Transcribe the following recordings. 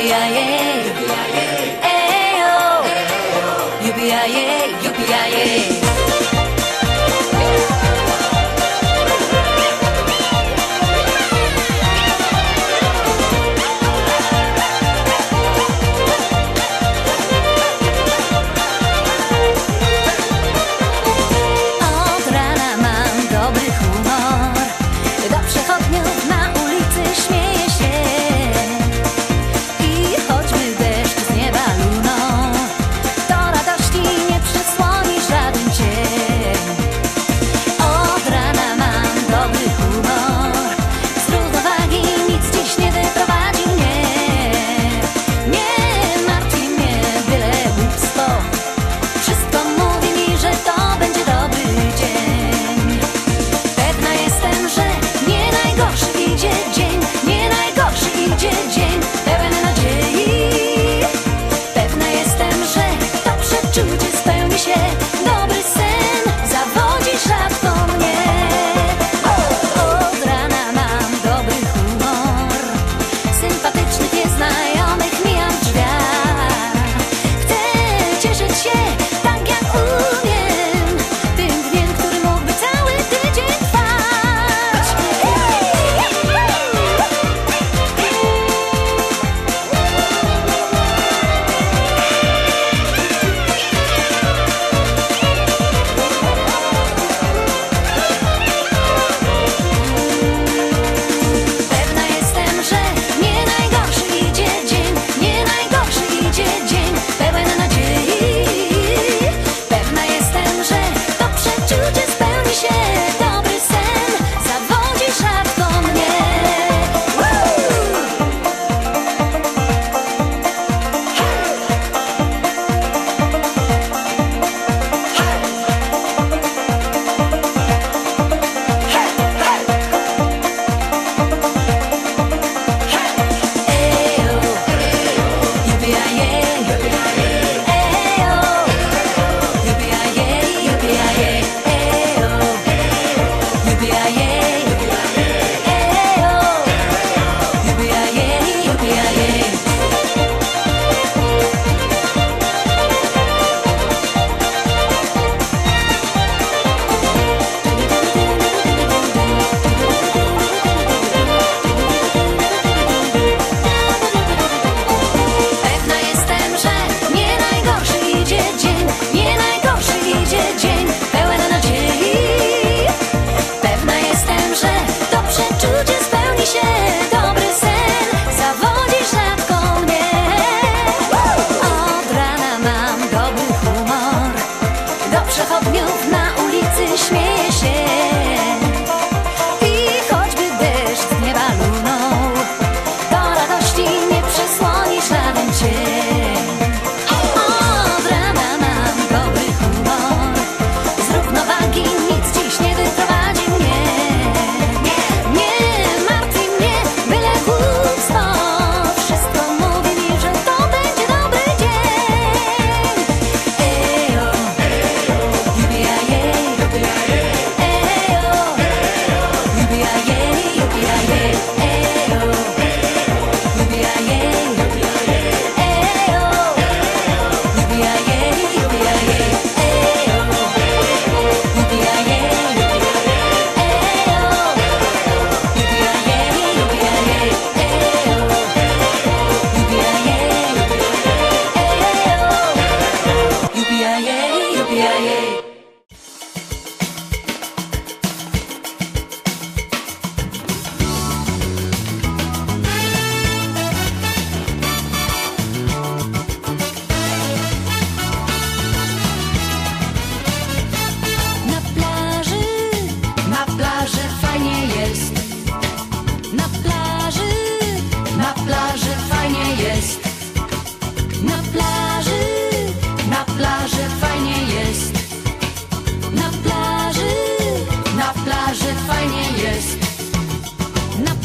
UPIA, UPIA, Ayo, UPIA, UPIA.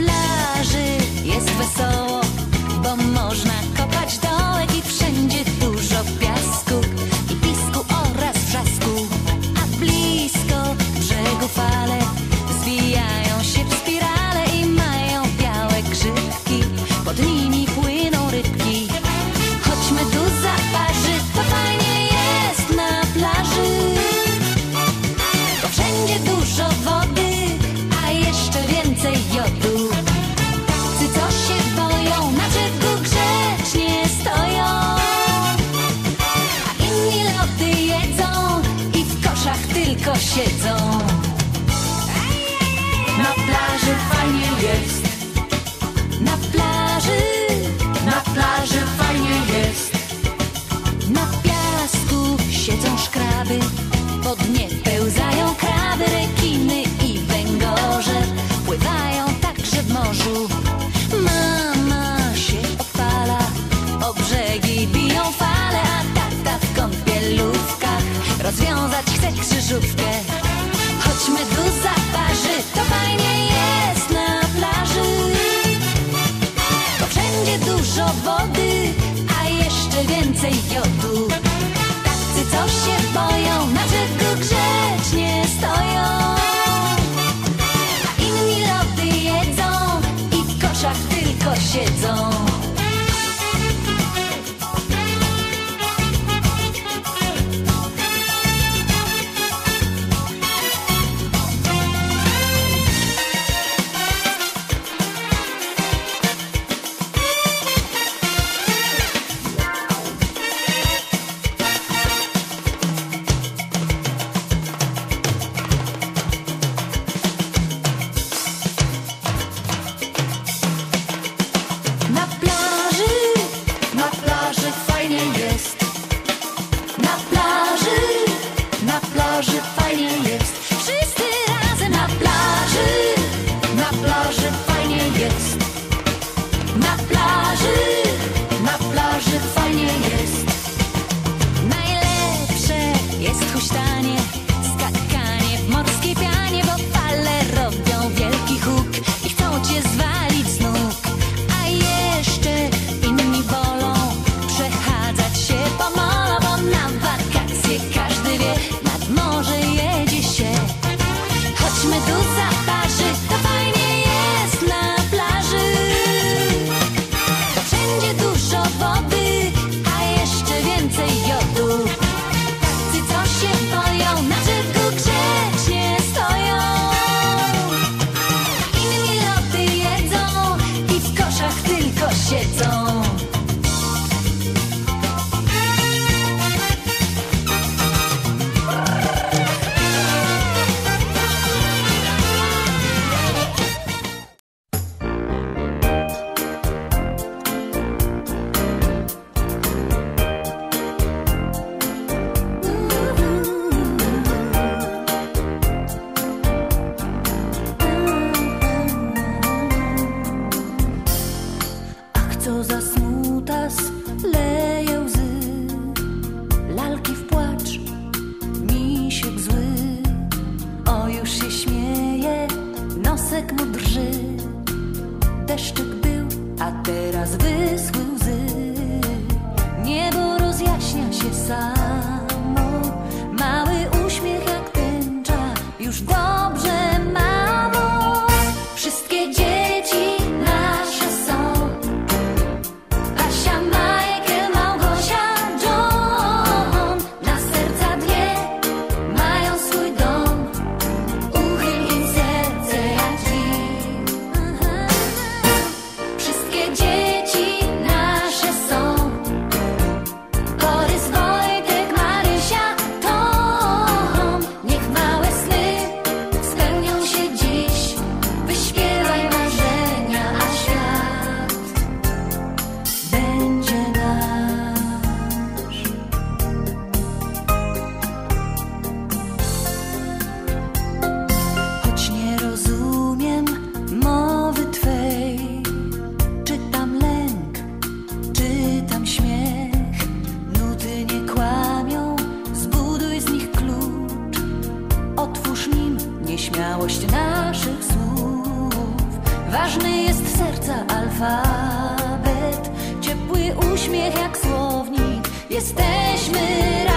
love. brzegi biją fale, a tata w kąpielówkach rozwiązać chce krzyżów xa. Nim nieśmiałość naszych słów. Ważny jest serca alfabet, ciepły uśmiech jak słownik. Jesteśmy razem.